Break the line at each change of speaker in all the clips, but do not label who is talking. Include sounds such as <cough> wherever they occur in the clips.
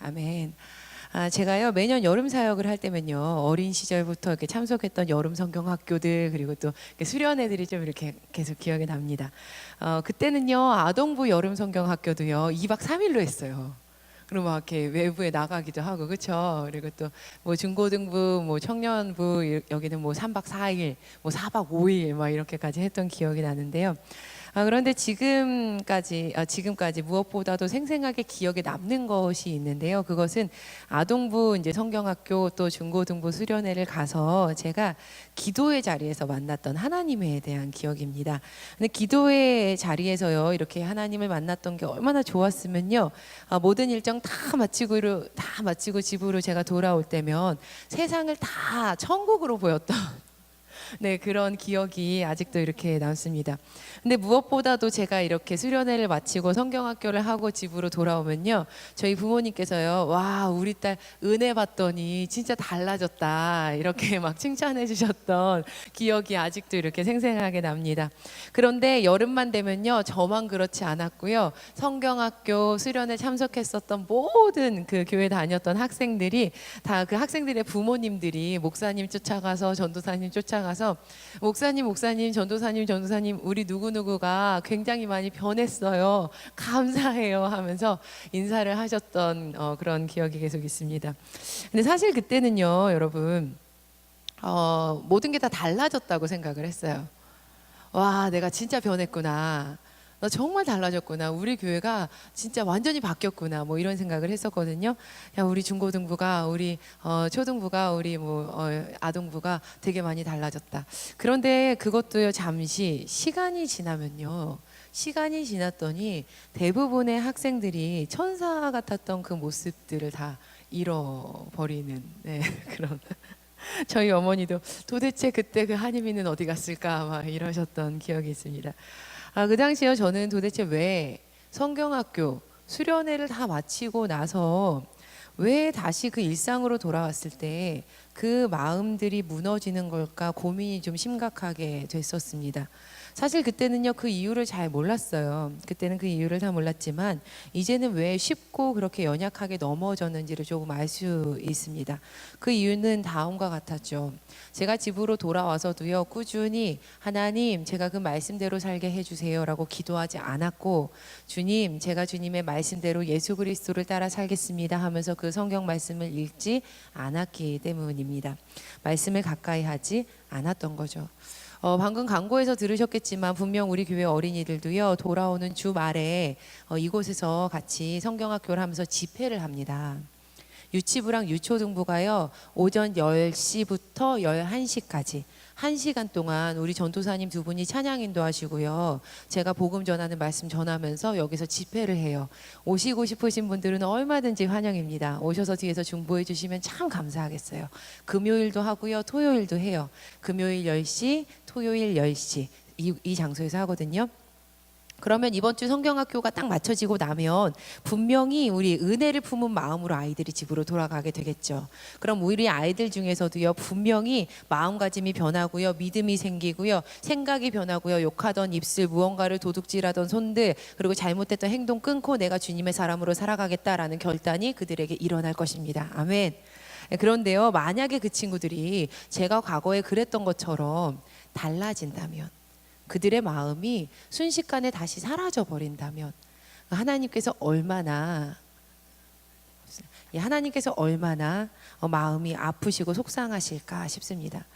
아멘. 아, 제가요 매년 여름 사역을 할 때면요 어린 시절부터 이렇게 참석했던 여름 성경 학교들 그리고 또 수련회들이 좀 이렇게 계속 기억에 납니다. 어, 그때는요 아동부 여름 성경 학교도요 2박 3일로 했어요. 그리고 막 이렇게 외부에 나가기도 하고 그렇죠. 그리고 또 뭐 중고등부, 뭐 청년부 이- 여기는 뭐 3박 4일, 뭐 4박 5일 막 이렇게까지 했던 기억이 나는데요. 아, 그런데 지금까지 아, 지금까지 무엇보다도 생생하게 기억에 남는 것이 있는데요. 그것은 아동부 이제 성경학교 또 중고등부 수련회를 가서 제가 기도의 자리에서 만났던 하나님에 대한 기억입니다. 근데 기도의 자리에서요 이렇게 하나님을 만났던 게 얼마나 좋았으면요. 아, 모든 일정 다 마치고 다 마치고 집으로 제가 돌아올 때면 세상을 다 천국으로 보였던 네 그런 기억이 아직도 이렇게 남습니다. 근데 무엇보다도 제가 이렇게 수련회를 마치고 성경학교를 하고 집으로 돌아오면요 저희 부모님께서요 와 우리 딸 은혜 받더니 진짜 달라졌다 이렇게 <laughs> 막 칭찬해 주셨던 기억이 아직도 이렇게 생생하게 납니다. 그런데 여름만 되면요 저만 그렇지 않았고요 성경학교 수련회 참석했었던 모든 그 교회 다녔던 학생들이 다 그 학생들의 부모님들이 목사님 쫓아가서 전도사님 쫓아가서 목사님 목사님 전도사님 전도사님 우리 누구 누구가 굉장히 많이 변했어요 감사해요 하면서 인사를 하셨던 어, 그런 기억이 계속 있습니다. 근데 사실 그때는요 여러분 어, 모든 게 다 달라졌다고 생각을 했어요. 와 내가 진짜 변했구나. 나 정말 달라졌구나. 우리 교회가 진짜 완전히 바뀌었구나. 뭐 이런 생각을 했었거든요. 야, 우리 중고등부가, 우리 어, 초등부가, 우리 뭐 어, 아동부가 되게 많이 달라졌다. 그런데 그것도요 잠시 시간이 지나면요. 시간이 지났더니 대부분의 학생들이 천사 같았던 그 모습들을 다 잃어버리는 네, <laughs> 그런 저희 어머니도 도대체 그때 그 한이미는 어디 갔을까 막 이러셨던 기억이 있습니다. 아, 그 당시에 저는 도대체 왜 성경학교 수련회를 다 마치고 나서 왜 다시 그 일상으로 돌아왔을 때 그 마음들이 무너지는 걸까 고민이 좀 심각하게 됐었습니다. 사실 그때는요 그 이유를 잘 몰랐어요. 그때는 그 이유를 다 몰랐지만 이제는 왜 쉽고 그렇게 연약하게 넘어졌는지를 조금 알 수 있습니다. 그 이유는 다음과 같았죠. 제가 집으로 돌아와서도요 꾸준히 하나님 제가 그 말씀대로 살게 해주세요라고 기도하지 않았고 주님 제가 주님의 말씀대로 예수 그리스도를 따라 살겠습니다 하면서 그 성경 말씀을 읽지 않았기 때문입니다. 말씀을 가까이 하지 않았던 거죠. 어, 방금 광고에서 들으셨겠지만 분명 우리 교회 어린이들도요 돌아오는 주말에 어, 이곳에서 같이 성경학교를 하면서 집회를 합니다. 유치부랑 유초등부가요 오전 10시부터 11시까지 1시간 동안 우리 전도사님 두 분이 찬양 인도하시고요. 제가 복음 전하는 말씀 전하면서 여기서 집회를 해요. 오시고 싶으신 분들은 얼마든지 환영입니다. 오셔서 뒤에서 중보해 주시면 참 감사하겠어요. 금요일도 하고요. 토요일도 해요. 금요일 10시, 토요일 10시 이, 이 장소에서 하거든요. 그러면 이번 주 성경학교가 딱 맞춰지고 나면 분명히 우리 은혜를 품은 마음으로 아이들이 집으로 돌아가게 되겠죠. 그럼 우리 아이들 중에서도요 분명히 마음가짐이 변하고요 믿음이 생기고요 생각이 변하고요 욕하던 입술 무언가를 도둑질하던 손들 그리고 잘못됐던 행동 끊고 내가 주님의 사람으로 살아가겠다라는 결단이 그들에게 일어날 것입니다. 아멘. 그런데요 만약에 그 친구들이 제가 과거에 그랬던 것처럼 달라진다면 그들의 마음이 순식간에 다시 사라져 버린다면 하나님께서 얼마나 예, 하나님께서 얼마나 어, 마음이 아프시고 속상하실까 싶습니다.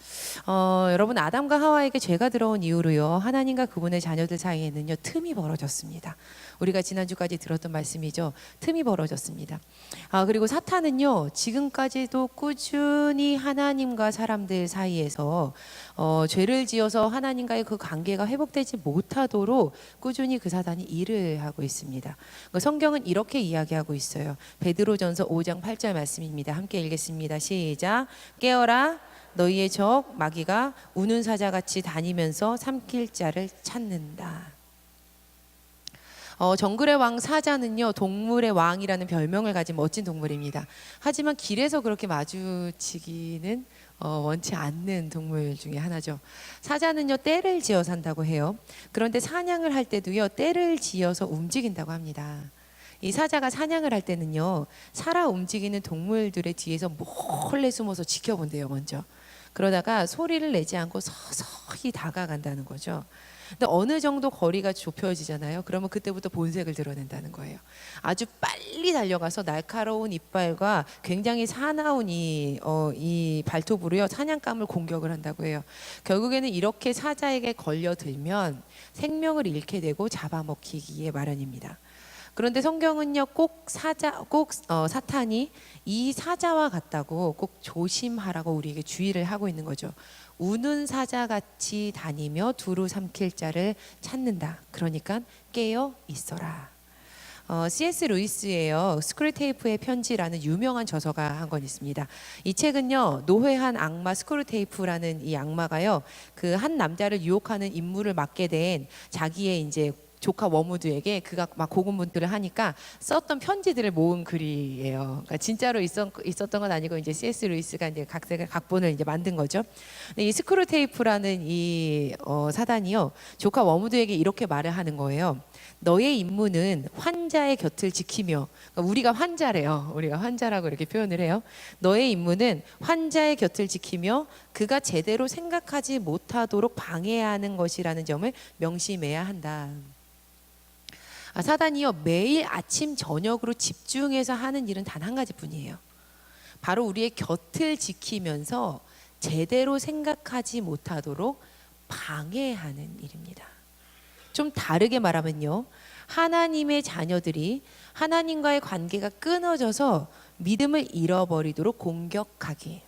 어, 여러분 아담과 하와에게 죄가 들어온 이후로요 하나님과 그분의 자녀들 사이에는요 틈이 벌어졌습니다. 우리가 지난주까지 들었던 말씀이죠. 틈이 벌어졌습니다. 아, 그리고 사탄은요, 지금까지도 꾸준히 하나님과 사람들 사이에서 어, 죄를 지어서 하나님과의 그 관계가 회복되지 못하도록 꾸준히 그 사단이 일을 하고 있습니다. 그 성경은 이렇게 이야기하고 있어요. 베드로전서 5장 8절 말씀입니다. 함께 읽겠습니다. 시작. 깨어라. 너희의 적 마귀가 우는 사자같이 다니면서 삼킬 자를 찾는다. 어, 정글의 왕 사자는요 동물의 왕이라는 별명을 가진 멋진 동물입니다. 하지만 길에서 그렇게 마주치기는 어, 원치 않는 동물 중에 하나죠. 사자는요 떼를 지어 산다고 해요. 그런데 사냥을 할 때도요 떼를 지어서 움직인다고 합니다. 이 사자가 사냥을 할 때는요 살아 움직이는 동물들의 뒤에서 몰래 숨어서 지켜본대요 먼저 그러다가 소리를 내지 않고 서서히 다가간다는 거죠. 근데 어느 정도 거리가 좁혀지잖아요. 그러면 그때부터 본색을 드러낸다는 거예요. 아주 빨리 달려가서 날카로운 이빨과 굉장히 사나운 이, 어, 이 발톱으로요 사냥감을 공격을 한다고 해요. 결국에는 이렇게 사자에게 걸려들면 생명을 잃게 되고 잡아먹히기에 마련입니다. 그런데 성경은요 꼭 사자 꼭 어, 사탄이 이 사자와 같다고 꼭 조심하라고 우리에게 주의를 하고 있는 거죠. 우는 사자 같이 다니며 두루 삼킬 자를 찾는다. 그러니까 깨어 있어라. 어, C.S. 루이스예요. 스크루테이프의 편지라는 유명한 저서가 한 권 있습니다. 이 책은요 노회한 악마 스크루테이프라는 이 악마가요 그 한 남자를 유혹하는 임무를 맡게 된 자기의 이제 조카 워무드에게 그가 막 고군분투를 하니까 썼던 편지들을 모은 글이에요. 그러니까 진짜로 있었, 있었던 건 아니고 이제 C.S. 루이스가 이제 각색을 각본을 이제 만든 거죠. 근데 이 스크루 테이프라는 이 어, 사단이요 조카 워무드에게 이렇게 말을 하는 거예요. 너의 임무는 환자의 곁을 지키며 그러니까 우리가 환자래요. 우리가 환자라고 이렇게 표현을 해요. 너의 임무는 환자의 곁을 지키며 그가 제대로 생각하지 못하도록 방해하는 것이라는 점을 명심해야 한다. 아, 사단이요 매일 아침 저녁으로 집중해서 하는 일은 단 한 가지뿐이에요. 바로 우리의 곁을 지키면서 제대로 생각하지 못하도록 방해하는 일입니다. 좀 다르게 말하면요. 하나님의 자녀들이 하나님과의 관계가 끊어져서 믿음을 잃어버리도록 공격하기.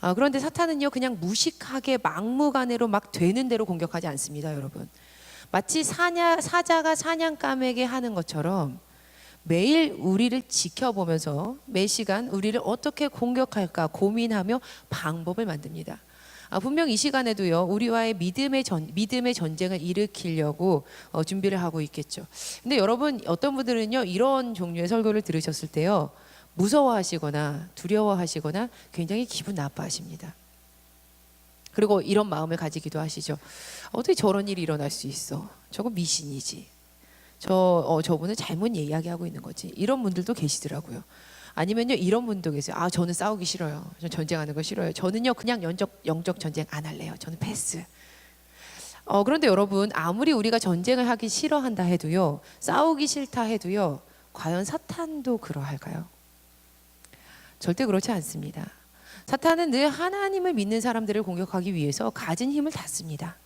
아, 그런데 사탄은요, 그냥 무식하게 막무가내로 막 되는 대로 공격하지 않습니다, 여러분. 마치 사냐, 사자가 사냥감에게 하는 것처럼 매일 우리를 지켜보면서 매 시간 우리를 어떻게 공격할까 고민하며 방법을 만듭니다. 아, 분명 이 시간에도요 우리와의 믿음의 전 믿음의 전쟁을 일으키려고 어, 준비를 하고 있겠죠. 근데 여러분 어떤 분들은요 이런 종류의 설교를 들으셨을 때요 무서워하시거나 두려워하시거나 굉장히 기분 나빠하십니다. 그리고 이런 마음을 가지기도 하시죠. 어떻게 저런 일이 일어날 수 있어? 저거 미신이지. 저 어, 저분은 잘못 이야기하고 있는 거지. 이런 분들도 계시더라고요. 아니면요 이런 분도 계세요. 아 저는 싸우기 싫어요. 저 전쟁하는 거 싫어요. 저는요 그냥 영적 영적 전쟁 안 할래요. 저는 패스. 어 그런데 여러분 아무리 우리가 전쟁을 하기 싫어한다 해도요 싸우기 싫다 해도요 과연 사탄도 그러할까요? 절대 그렇지 않습니다. 사탄은 늘 하나님을 믿는 사람들을 공격하기 위해서 가진 힘을 다 씁니다.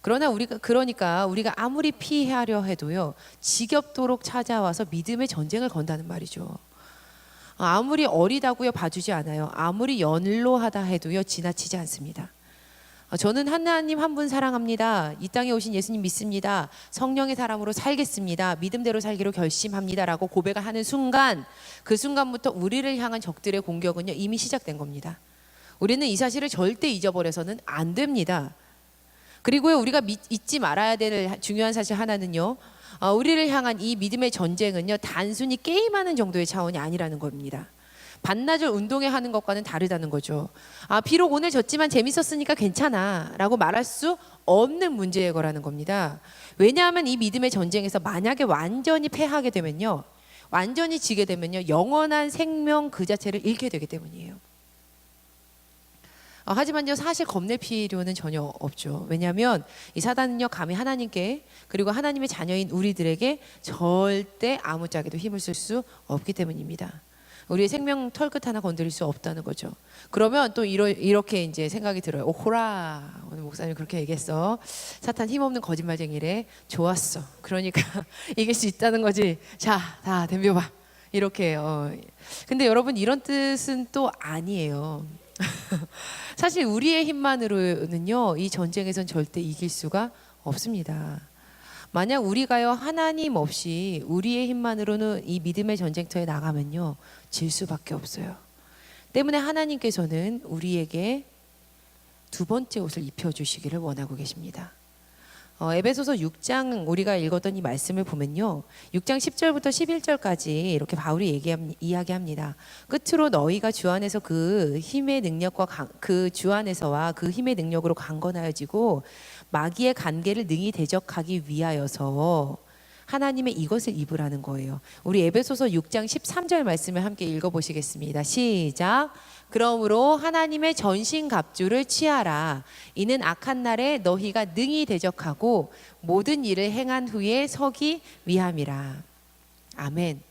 그러나 우리가 그러니까 우리가 아무리 피하려 해도요 지겹도록 찾아와서 믿음의 전쟁을 건다는 말이죠. 아무리 어리다고요 봐주지 않아요. 아무리 연로하다 해도요 지나치지 않습니다. 어, 저는 하나님 한 분 사랑합니다. 이 땅에 오신 예수님 믿습니다. 성령의 사람으로 살겠습니다. 믿음대로 살기로 결심합니다라고 고백을 하는 순간 그 순간부터 우리를 향한 적들의 공격은요 이미 시작된 겁니다. 우리는 이 사실을 절대 잊어버려서는 안 됩니다. 그리고요 우리가 믿, 잊지 말아야 될 중요한 사실 하나는요 어, 우리를 향한 이 믿음의 전쟁은요 단순히 게임하는 정도의 차원이 아니라는 겁니다. 반나절 운동회 하는 것과는 다르다는 거죠. 아, 비록 오늘 졌지만 재밌었으니까 괜찮아. 라고 말할 수 없는 문제의 거라는 겁니다. 왜냐하면 이 믿음의 전쟁에서 만약에 완전히 패하게 되면요. 완전히 지게 되면요. 영원한 생명 그 자체를 잃게 되기 때문이에요. 아, 하지만요 사실 겁낼 필요는 전혀 없죠. 왜냐하면 이 사단은요 감히 하나님께 그리고 하나님의 자녀인 우리들에게 절대 아무짝에도 힘을 쓸 수 없기 때문입니다. 우리의 생명 털끝 하나 건드릴 수 없다는 거죠. 그러면 또 이러, 이렇게 이제 생각이 들어요. 오호라 오늘 목사님 그렇게 얘기했어. 사탄 힘없는 거짓말쟁이래. 좋았어. 그러니까 <laughs> 이길 수 있다는 거지. 자, 다 덤벼봐. 이렇게 어. 근데 여러분 이런 뜻은 또 아니에요. <laughs> 사실 우리의 힘만으로는요 이 전쟁에선 절대 이길 수가 없습니다. 만약 우리가요 하나님 없이 우리의 힘만으로는 이 믿음의 전쟁터에 나가면요 질 수밖에 없어요. 때문에 하나님께서는 우리에게 두 번째 옷을 입혀 주시기를 원하고 계십니다. 어, 에베소서 6장 우리가 읽었던 이 말씀을 보면요. 6장 10절부터 11절까지 이렇게 바울이 얘기합, 이야기합니다. 끝으로 너희가 주 안에서 그 힘의 능력과 그 주 안에서와 그 힘의 능력으로 강건하여지고 마귀의 관계를 능히 대적하기 위하여서 하나님의 이것을 입으라는 거예요. 우리 에베소서 6장 13절 말씀을 함께 읽어 보시겠습니다. 시작. 그러므로 하나님의 전신 갑주를 취하라. 이는 악한 날에 너희가 능히 대적하고 모든 일을 행한 후에 서기 위함이라. 아멘.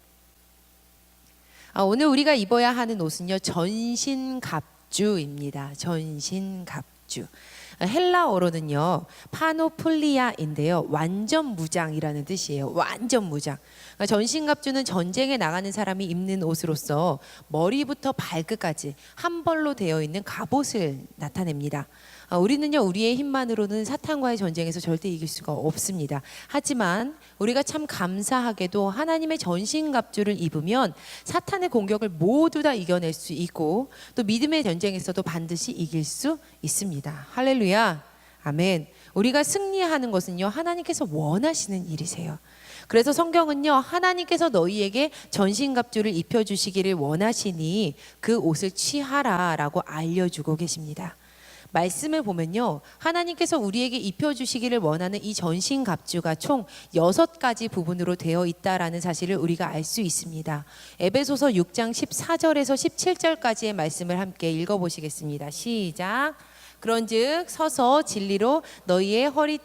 아, 오늘 우리가 입어야 하는 옷은요 전신 갑주입니다. 전신 갑주. 아, 헬라어로는요 파노폴리아인데요 완전 무장이라는 뜻이에요. 완전 무장. 그러니까 전신갑주는 전쟁에 나가는 사람이 입는 옷으로서 머리부터 발끝까지 한 벌로 되어 있는 갑옷을 나타냅니다. 아, 우리는요 우리의 힘만으로는 사탄과의 전쟁에서 절대 이길 수가 없습니다. 하지만 우리가 참 감사하게도 하나님의 전신갑주를 입으면 사탄의 공격을 모두 다 이겨낼 수 있고 또 믿음의 전쟁에서도 반드시 이길 수 있습니다. 할렐루야. 아멘. 우리가 승리하는 것은요 하나님께서 원하시는 일이세요. 그래서 성경은요 하나님께서 너희에게 전신갑주를 입혀 주시기를 원하시니 그 옷을 취하라라고 알려주고 계십니다. 말씀을 보면요. 하나님께서 우리에게 입혀 주시기를 원하는 이 전신 갑주가 총 여섯 가지 부분으로 되어 있다라는 사실을 우리가 알 수 있습니다. 에베소서 6장 14절에서 17절까지의 말씀을 함께 읽어 보시겠습니다. 시작. 그런즉 서서 진리로 너희의 허리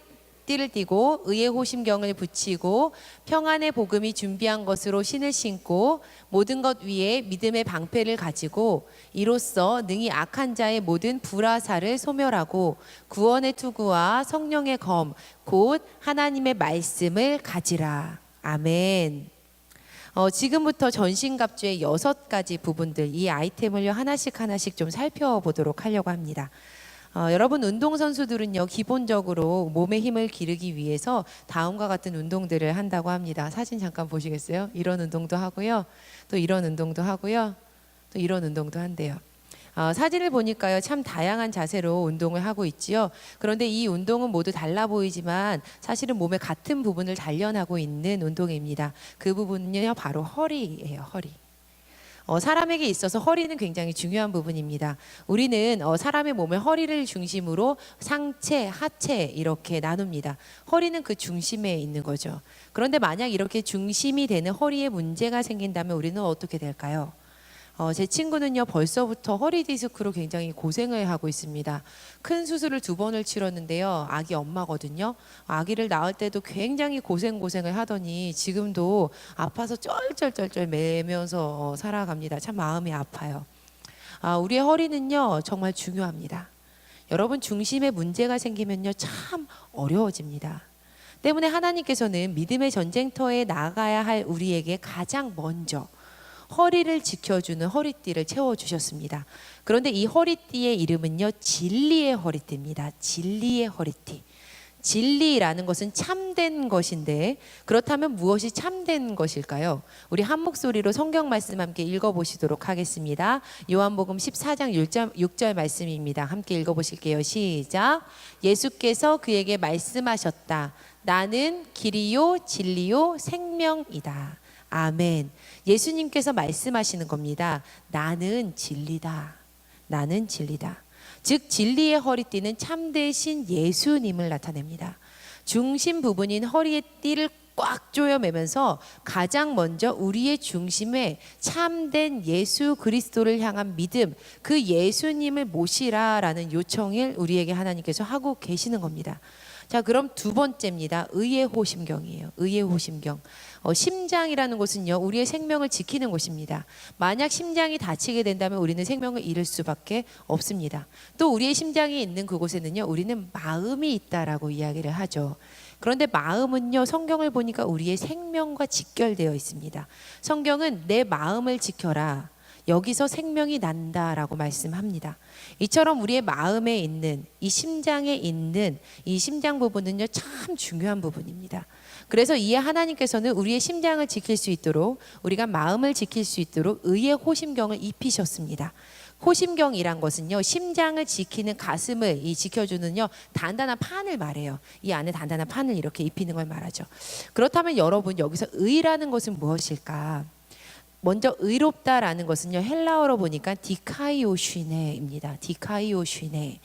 띠를 띠고 의의 호심경을 붙이고 평안의 복음이 준비한 것으로 신을 신고 모든 것 위에 믿음의 방패를 가지고 이로써 능히 악한 자의 모든 불화사를 소멸하고 구원의 투구와 성령의 검 곧 하나님의 말씀을 가지라 아멘. 어, 지금부터 전신갑주의 여섯 가지 부분들 이 아이템을요 하나씩 하나씩 좀 살펴보도록 하려고 합니다. 어, 여러분 운동 선수들은요 기본적으로 몸의 힘을 기르기 위해서 다음과 같은 운동들을 한다고 합니다. 사진 잠깐 보시겠어요? 이런 운동도 하고요, 또 이런 운동도 하고요, 또 이런 운동도 한대요. 어, 사진을 보니까요 참 다양한 자세로 운동을 하고 있지요. 그런데 이 운동은 모두 달라 보이지만 사실은 몸의 같은 부분을 단련하고 있는 운동입니다. 그 부분은요 바로 허리예요, 허리. 어, 사람에게 있어서 허리는 굉장히 중요한 부분입니다. 우리는 어, 사람의 몸의 허리를 중심으로 상체, 하체 이렇게 나눕니다. 허리는 그 중심에 있는 거죠. 그런데 만약 이렇게 중심이 되는 허리에 문제가 생긴다면 우리는 어떻게 될까요? 어, 제 친구는요 벌써부터 허리 디스크로 굉장히 고생을 하고 있습니다. 큰 수술을 두 번을 치렀는데요. 아기 엄마거든요. 아기를 낳을 때도 굉장히 고생 고생을 하더니 지금도 아파서 쩔쩔쩔쩔 매면서 어, 살아갑니다. 참 마음이 아파요. 아, 우리의 허리는요 정말 중요합니다. 여러분 중심에 문제가 생기면요 참 어려워집니다. 때문에 하나님께서는 믿음의 전쟁터에 나가야 할 우리에게 가장 먼저 허리를 지켜주는 허리띠를 채워주셨습니다. 그런데 이 허리띠의 이름은요, 진리의 허리띠입니다. 진리의 허리띠. 진리라는 것은 참된 것인데 그렇다면 무엇이 참된 것일까요? 우리 한 목소리로 성경 말씀 함께 읽어보시도록 하겠습니다. 요한복음 14장 6절, 6절 말씀입니다. 함께 읽어보실게요. 시작. 예수께서 그에게 말씀하셨다. 나는 길이요 진리요 생명이다. 아멘. 예수님께서 말씀하시는 겁니다. 나는 진리다. 나는 진리다. 즉 진리의 허리띠는 참되신 예수님을 나타냅니다. 중심 부분인 허리의 띠를 꽉 조여매면서 가장 먼저 우리의 중심에 참된 예수 그리스도를 향한 믿음, 그 예수님을 모시라라는 요청을 우리에게 하나님께서 하고 계시는 겁니다. 자, 그럼 두 번째입니다. 의의 호심경이에요. 의의 호심경. 어, 심장이라는 곳은요, 우리의 생명을 지키는 곳입니다. 만약 심장이 다치게 된다면 우리는 생명을 잃을 수밖에 없습니다. 또 우리의 심장이 있는 그곳에는요, 우리는 마음이 있다라고 이야기를 하죠. 그런데 마음은요, 성경을 보니까 우리의 생명과 직결되어 있습니다. 성경은 내 마음을 지켜라. 여기서 생명이 난다라고 말씀합니다. 이처럼 우리의 마음에 있는 이 심장에 있는 이 심장 부분은요 참 중요한 부분입니다. 그래서 이에 하나님께서는 우리의 심장을 지킬 수 있도록 우리가 마음을 지킬 수 있도록 의의 호심경을 입히셨습니다. 호심경이란 것은요 심장을 지키는 가슴을 이 지켜주는요 단단한 판을 말해요. 이 안에 단단한 판을 이렇게 입히는 걸 말하죠. 그렇다면 여러분 여기서 의라는 것은 무엇일까? 먼저 의롭다라는 것은요 헬라어로 보니까 디카이오슈네입니다. 디카이오슈네.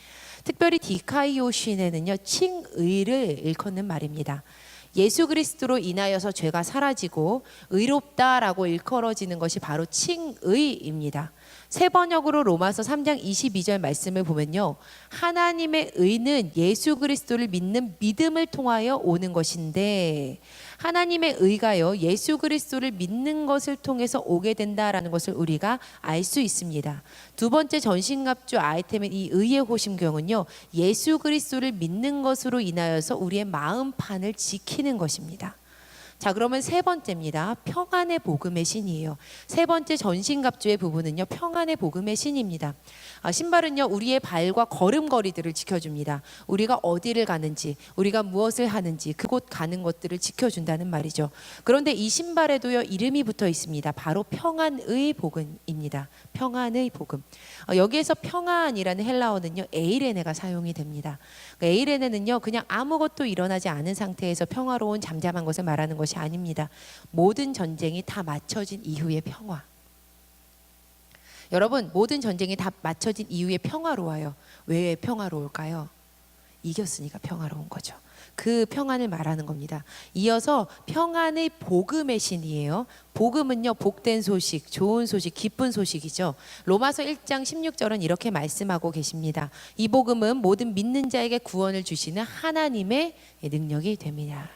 특별히 디카이오슈네는요 칭의를 일컫는 말입니다. 예수 그리스도로 인하여서 죄가 사라지고 의롭다라고 일컬어지는 것이 바로 칭의입니다. 세 번역으로 로마서 3장 22절 말씀을 보면요. 하나님의 의는 예수 그리스도를 믿는 믿음을 통하여 오는 것인데 하나님의 의가요. 예수 그리스도를 믿는 것을 통해서 오게 된다라는 것을 우리가 알 수 있습니다. 두 번째 전신갑주 아이템인 이 의의 호심경은요. 예수 그리스도를 믿는 것으로 인하여서 우리의 마음판을 지키는 것입니다. 자, 그러면 세 번째입니다. 평안의 복음의 신이에요. 세 번째 전신갑주의 부분은요. 평안의 복음의 신입니다. 아, 신발은요. 우리의 발과 걸음걸이들을 지켜줍니다. 우리가 어디를 가는지, 우리가 무엇을 하는지 그곳 가는 것들을 지켜준다는 말이죠. 그런데 이 신발에도요. 이름이 붙어 있습니다. 바로 평안의 복음입니다. 평안의 복음. 어, 여기에서 평안이라는 헬라어는요. 에이레네가 사용이 됩니다. 그 에이레네는요. 그냥 아무것도 일어나지 않은 상태에서 평화로운 잠잠한 것을 말하는 것이 아닙니다. 모든 전쟁이 다 맞춰진 이후의 평화. 여러분, 모든 전쟁이 다 맞춰진 이후에 평화로워요. 왜 평화로울까요? 이겼으니까 평화로운 거죠. 그 평안을 말하는 겁니다. 이어서 평안의 복음의 신이에요. 복음은요, 복된 소식, 좋은 소식, 기쁜 소식이죠. 로마서 1장 16절은 이렇게 말씀하고 계십니다. 이 복음은 모든 믿는 자에게 구원을 주시는 하나님의 능력이 됩니다.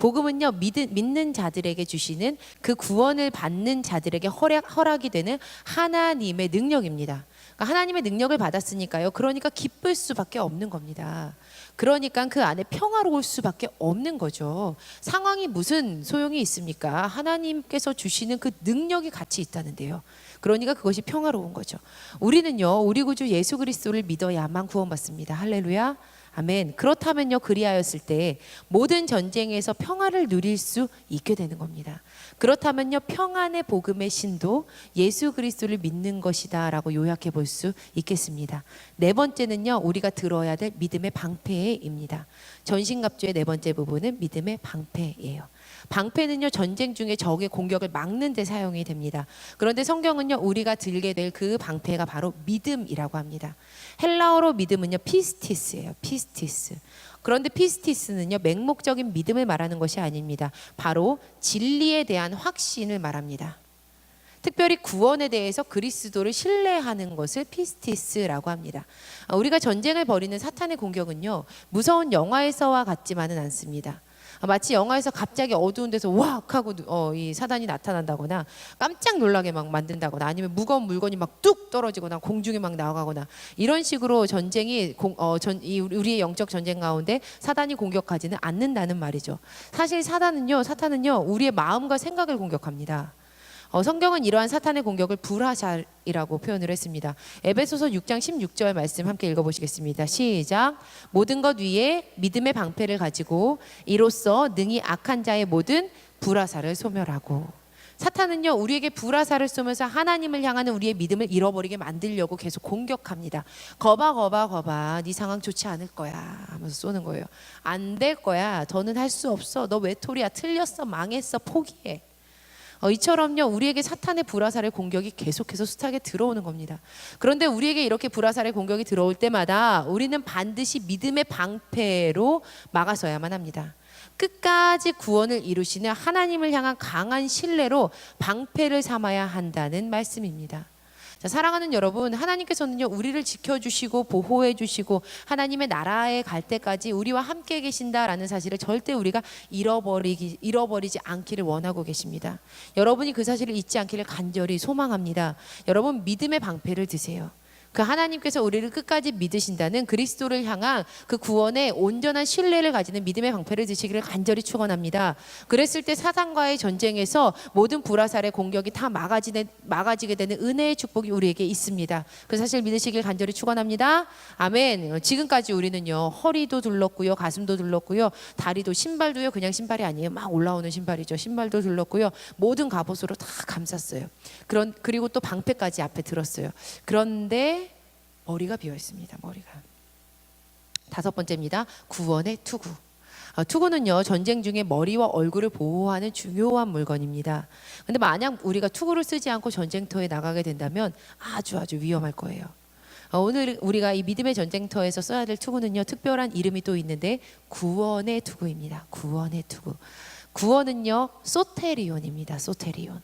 복음은요 믿은, 믿는 자들에게 주시는 그 구원을 받는 자들에게 허락, 허락이 되는 하나님의 능력입니다. 그러니까 하나님의 능력을 받았으니까요. 그러니까 기쁠 수밖에 없는 겁니다. 그러니까 그 안에 평화로울 수밖에 없는 거죠. 상황이 무슨 소용이 있습니까? 하나님께서 주시는 그 능력이 같이 있다는데요. 그러니까 그것이 평화로운 거죠. 우리는요, 우리 구주 예수 그리스도를 믿어야만 구원받습니다. 할렐루야. 아멘. 그렇다면요, 그리하였을 때 모든 전쟁에서 평화를 누릴 수 있게 되는 겁니다. 그렇다면요, 평안의 복음의 신도 예수 그리스도를 믿는 것이다 라고 요약해 볼 수 있겠습니다. 네 번째는요, 우리가 들어야 될 믿음의 방패입니다. 전신갑주의 네 번째 부분은 믿음의 방패예요. 방패는요 전쟁 중에 적의 공격을 막는 데 사용이 됩니다. 그런데 성경은요 우리가 들게 될 그 방패가 바로 믿음이라고 합니다. 헬라어로 믿음은요 피스티스예요. 피스티스. 그런데 피스티스는요 맹목적인 믿음을 말하는 것이 아닙니다. 바로 진리에 대한 확신을 말합니다. 특별히 구원에 대해서 그리스도를 신뢰하는 것을 피스티스라고 합니다. 아, 우리가 전쟁을 벌이는 사탄의 공격은요 무서운 영화에서와 같지만은 않습니다. 아, 마치 영화에서 갑자기 어두운 데서 왁 하고 어, 이 사단이 나타난다거나 깜짝 놀라게 막 만든다거나 아니면 무거운 물건이 막 뚝 떨어지거나 공중에 막 나가거나 이런 식으로 전쟁이 공, 어, 전, 이 우리의 영적 전쟁 가운데 사단이 공격하지는 않는다는 말이죠. 사실 사단은요, 사탄은요, 우리의 마음과 생각을 공격합니다. 어, 성경은 이러한 사탄의 공격을 불화살이라고 표현을 했습니다. 에베소서 6장 16절 말씀 함께 읽어보시겠습니다. 시작. 모든 것 위에 믿음의 방패를 가지고 이로써 능히 악한 자의 모든 불화살을 소멸하고. 사탄은요 우리에게 불화살을 쏘면서 하나님을 향하는 우리의 믿음을 잃어버리게 만들려고 계속 공격합니다. 거봐 거봐 거봐 네 상황 좋지 않을 거야 하면서 쏘는 거예요. 안 될 거야. 더는 할 수 없어. 너 외톨이야. 틀렸어. 망했어. 포기해. 어, 이처럼요 우리에게 사탄의 불화살의 공격이 계속해서 숱하게 들어오는 겁니다. 그런데 우리에게 이렇게 불화살의 공격이 들어올 때마다 우리는 반드시 믿음의 방패로 막아서야만 합니다. 끝까지 구원을 이루시는 하나님을 향한 강한 신뢰로 방패를 삼아야 한다는 말씀입니다. 자, 사랑하는 여러분, 하나님께서는요, 우리를 지켜주시고 보호해주시고 하나님의 나라에 갈 때까지 우리와 함께 계신다라는 사실을 절대 우리가 잃어버리기, 잃어버리지 않기를 원하고 계십니다. 여러분이 그 사실을 잊지 않기를 간절히 소망합니다. 여러분, 믿음의 방패를 드세요. 그 하나님께서 우리를 끝까지 믿으신다는 그리스도를 향한 그 구원의 온전한 신뢰를 가지는 믿음의 방패를 드시기를 간절히 축원합니다. 그랬을 때 사단과의 전쟁에서 모든 불화살의 공격이 다 막아지는 막아지게 되는 은혜의 축복이 우리에게 있습니다. 그 사실 믿으시길 간절히 축원합니다. 아멘. 지금까지 우리는요 허리도 둘렀고요, 가슴도 둘렀고요, 다리도 신발도요 그냥 신발이 아니에요. 막 올라오는 신발이죠. 신발도 둘렀고요, 모든 갑옷으로 다 감쌌어요. 그런 그리고 또 방패까지 앞에 들었어요. 그런데 머리가 비어 있습니다. 머리가. 다섯 번째입니다. 구원의 투구. 아, 투구는요 전쟁 중에 머리와 얼굴을 보호하는 중요한 물건입니다. 근데 만약 우리가 투구를 쓰지 않고 전쟁터에 나가게 된다면 아주 아주 위험할 거예요. 어, 오늘 우리가 이 믿음의 전쟁터에서 써야 될 투구는요 특별한 이름이 또 있는데 구원의 투구입니다. 구원의 투구. 구원은요 소테리온입니다. 소테리온.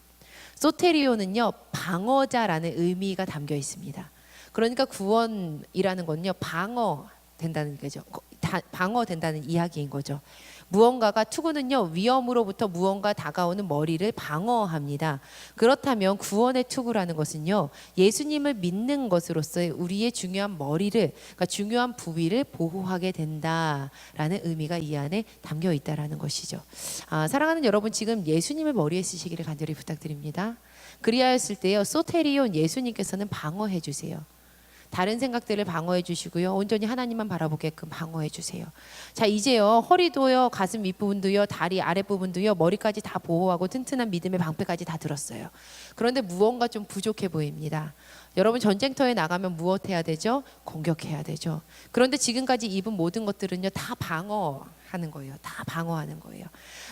소테리온은요 방어자라는 의미가 담겨 있습니다. 그러니까 구원이라는 건요 방어 된다는 거죠. 다- 방어 된다는 이야기인 거죠. 무언가가 투구는요 위험으로부터 무언가 다가오는 머리를 방어합니다. 그렇다면 구원의 투구라는 것은요 예수님을 믿는 것으로서의 우리의 중요한 머리를 그러니까 중요한 부위를 보호하게 된다라는 의미가 이 안에 담겨 있다라는 것이죠. 아, 사랑하는 여러분 지금 예수님을 머리에 쓰시기를 간절히 부탁드립니다. 그리하였을 때요 소테리온 예수님께서는 방어해 주세요. 다른 생각들을 방어해 주시고요. 온전히 하나님만 바라보게끔 방어해 주세요. 자, 이제요. 허리도요, 가슴 윗부분도요, 다리 아랫부분도요, 머리까지 다 보호하고 튼튼한 믿음의 방패까지 다 들었어요. 그런데 무언가 좀 부족해 보입니다. 여러분 전쟁터에 나가면 무엇 해야 되죠? 공격해야 되죠. 그런데 지금까지 입은 모든 것들은요, 다 방어하는 거예요. 다 방어하는 거예요.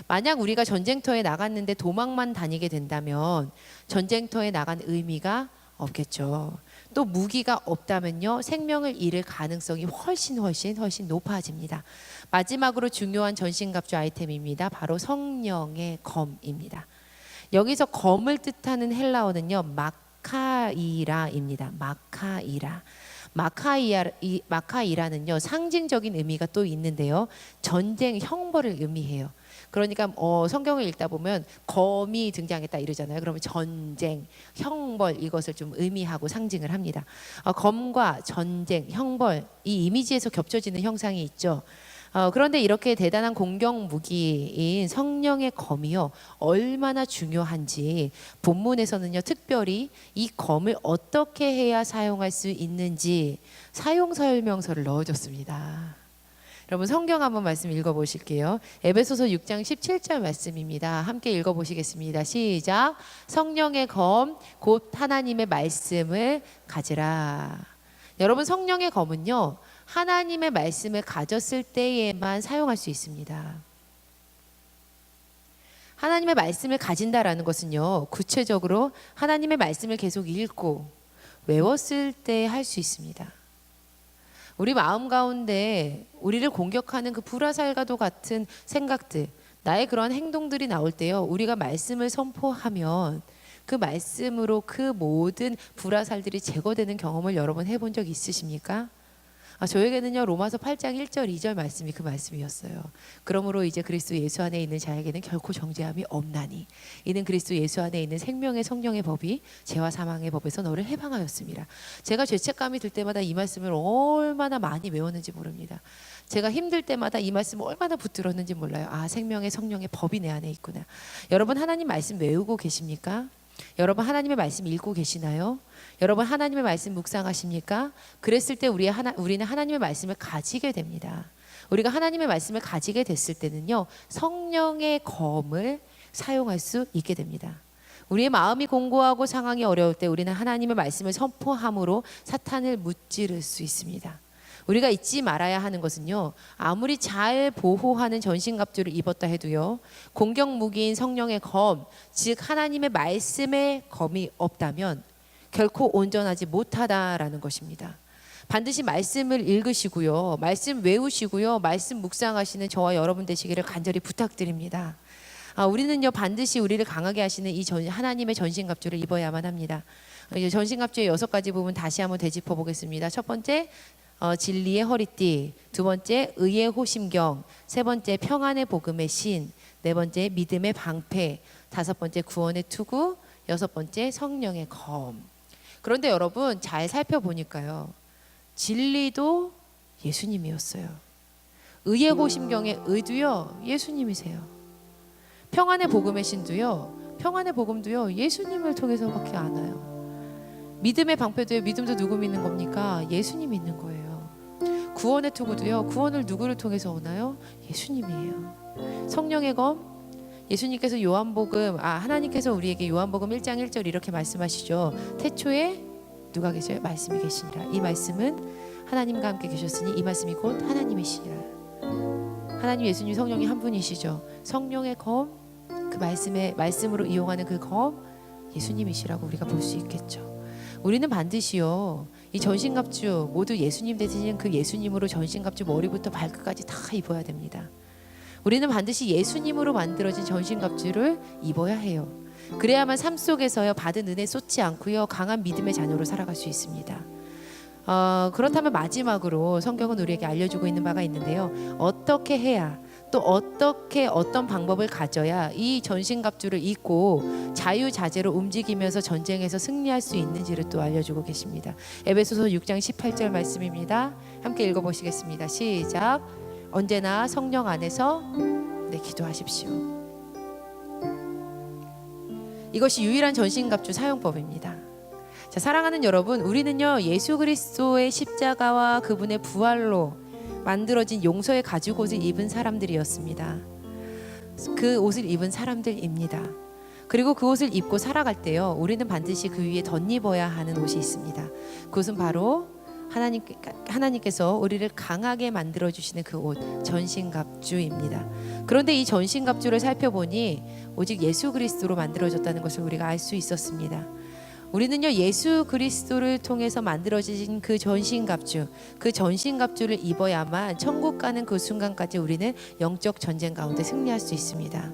만약 우리가 전쟁터에 나갔는데 도망만 다니게 된다면 전쟁터에 나간 의미가 없겠죠. 또 무기가 없다면요 생명을 잃을 가능성이 훨씬 훨씬 훨씬 높아집니다. 마지막으로 중요한 전신갑주 아이템입니다. 바로 성령의 검입니다. 여기서 검을 뜻하는 헬라어는요 마카이라입니다. 마카이라. 이, 마카이라는요 상징적인 의미가 또 있는데요 전쟁 형벌을 의미해요. 그러니까 어, 성경을 읽다 보면 검이 등장했다 이러잖아요. 그러면 전쟁, 형벌 이것을 좀 의미하고 상징을 합니다. 어, 검과 전쟁, 형벌 이 이미지에서 겹쳐지는 형상이 있죠. 어, 그런데 이렇게 대단한 공격 무기인 성령의 검이요 얼마나 중요한지 본문에서는요 특별히 이 검을 어떻게 해야 사용할 수 있는지 사용 설명서를 넣어줬습니다. 여러분 성경 한번 말씀 읽어보실게요. 에베소서 6장 17절 말씀입니다. 함께 읽어보시겠습니다. 시작. 성령의 검, 곧 하나님의 말씀을 가지라. 여러분 성령의 검은요 하나님의 말씀을 가졌을 때에만 사용할 수 있습니다. 하나님의 말씀을 가진다라는 것은요 구체적으로 하나님의 말씀을 계속 읽고 외웠을 때 할 수 있습니다. 우리 마음 가운데 우리를 공격하는 그 불화살과도 같은 생각들, 나의 그러한 행동들이 나올 때요. 우리가 말씀을 선포하면 그 말씀으로 그 모든 불화살들이 제거되는 경험을 여러분 해본 적 있으십니까? 아, 저에게는요 로마서 8장 1절 2절 말씀이 그 말씀이었어요. 그러므로 이제 그리스도 예수 안에 있는 자에게는 결코 정죄함이 없나니 이는 그리스도 예수 안에 있는 생명의 성령의 법이 죄와 사망의 법에서 너를 해방하였습니다. 제가 죄책감이 들 때마다 이 말씀을 얼마나 많이 외웠는지 모릅니다. 제가 힘들 때마다 이 말씀을 얼마나 붙들었는지 몰라요. 아 생명의 성령의 법이 내 안에 있구나. 여러분 하나님 말씀 외우고 계십니까? 여러분 하나님의 말씀 읽고 계시나요? 여러분 하나님의 말씀 묵상하십니까? 그랬을 때 우리 하나 우리는 하나님의 말씀을 가지게 됩니다. 우리가 하나님의 말씀을 가지게 됐을 때는요 성령의 검을 사용할 수 있게 됩니다. 우리의 마음이 공고하고 상황이 어려울 때 우리는 하나님의 말씀을 선포함으로 사탄을 무찌를 수 있습니다. 우리가 잊지 말아야 하는 것은요. 아무리 잘 보호하는 전신갑주를 입었다 해도요. 공격 무기인 성령의 검, 즉 하나님의 말씀의 검이 없다면 결코 온전하지 못하다라는 것입니다. 반드시 말씀을 읽으시고요. 말씀 외우시고요. 말씀 묵상하시는 저와 여러분 되시기를 간절히 부탁드립니다. 아, 우리는요 반드시 우리를 강하게 하시는 이 전, 하나님의 전신갑주를 입어야만 합니다. 이제 전신갑주의 여섯 가지 부분 다시 한번 되짚어 보겠습니다. 첫 번째 어, 진리의 허리띠, 두 번째 의의 호심경, 세 번째 평안의 복음의 신, 네 번째 믿음의 방패, 다섯 번째 구원의 투구, 여섯 번째 성령의 검. 그런데 여러분 잘 살펴보니까요. 진리도 예수님이었어요. 의의 호심경의 의도요 예수님이세요. 평안의 복음의 신도요 평안의 복음도요 예수님을 통해서밖에 안 와요. 믿음의 방패도요 믿음도 누구 믿는 겁니까? 예수님 믿는 거예요. 구원의 투구도요 구원을 누구를 통해서 오나요? 예수님이에요. 성령의 검 예수님께서 요한복음 아 하나님께서 우리에게 요한복음 1장 1절 이렇게 말씀하시죠. 태초에 누가 계셔요? 말씀이 계시니라. 이 말씀은 하나님과 함께 계셨으니 이 말씀이 곧 하나님이시니라. 하나님 예수님 성령이 한 분이시죠. 성령의 검 그 말씀의 말씀으로 이용하는 그 검 예수님이시라고 우리가 볼 수 있겠죠. 우리는 반드시요 이 전신갑주 모두 예수님 되신 그 예수님으로 전신갑주 머리부터 발끝까지 다 입어야 됩니다. 우리는 반드시 예수님으로 만들어진 전신갑주를 입어야 해요. 그래야만 삶 속에서요 받은 은혜 쏟지 않고요 강한 믿음의 자녀로 살아갈 수 있습니다. 어, 그렇다면 마지막으로 성경은 우리에게 알려주고 있는 바가 있는데요. 어떻게 해야 또 어떻게 어떤 방법을 가져야 이 전신갑주를 입고 자유자재로 움직이면서 전쟁에서 승리할 수 있는지를 또 알려주고 계십니다. 에베소서 6장 18절 말씀입니다. 함께 읽어보시겠습니다. 시작. 언제나 성령 안에서 네, 기도하십시오. 이것이 유일한 전신갑주 사용법입니다. 자, 사랑하는 여러분, 우리는요 예수 그리스도의 십자가와 그분의 부활로 만들어진 용서의 가죽 옷을 입은 사람들이었습니다. 그 옷을 입은 사람들입니다. 그리고 그 옷을 입고 살아갈 때요, 우리는 반드시 그 위에 덧입어야 하는 옷이 있습니다. 그것은 바로 하나님 하나님께서 우리를 강하게 만들어 주시는 그 옷 전신갑주입니다. 그런데 이 전신갑주를 살펴보니 오직 예수 그리스도로 만들어졌다는 것을 우리가 알 수 있었습니다. 우리는요 예수 그리스도를 통해서 만들어진 그 전신갑주, 그 전신갑주를 입어야만 천국 가는 그 순간까지 우리는 영적 전쟁 가운데 승리할 수 있습니다.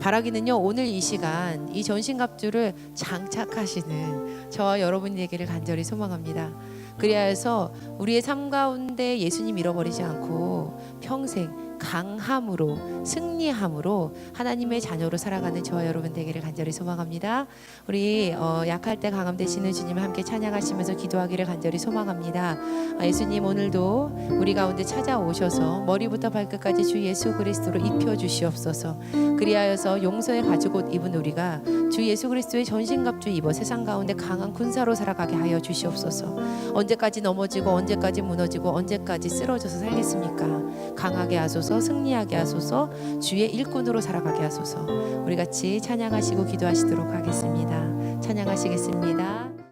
바라기는요 오늘 이 시간 이 전신갑주를 장착하시는 저와 여러분 되기를 간절히 소망합니다. 그리하여서 우리의 삶 가운데 예수님 잃어버리지 않고 평생 강함으로 승리함으로 하나님의 자녀로 살아가는 저와 여러분 되기를 간절히 소망합니다. 우리 어, 약할 때 강함 되시는 주님을 함께 찬양하시면서 기도하기를 간절히 소망합니다. 아, 예수님 오늘도 우리 가운데 찾아오셔서 머리부터 발끝까지 주 예수 그리스도로 입혀 주시옵소서. 그리하여서 용서의 가죽 옷 입은 우리가 주 예수 그리스도의 전신갑주 입어 세상 가운데 강한 군사로 살아가게 하여 주시옵소서. 언제까지 넘어지고 언제까지 무너지고 언제까지 쓰러져서 살겠습니까? 강하게 하소서 승리하게 하소서 주의 일꾼으로 살아가게 하소서. 우리 같이 찬양하시고 기도하시도록 하겠습니다. 찬양하시겠습니다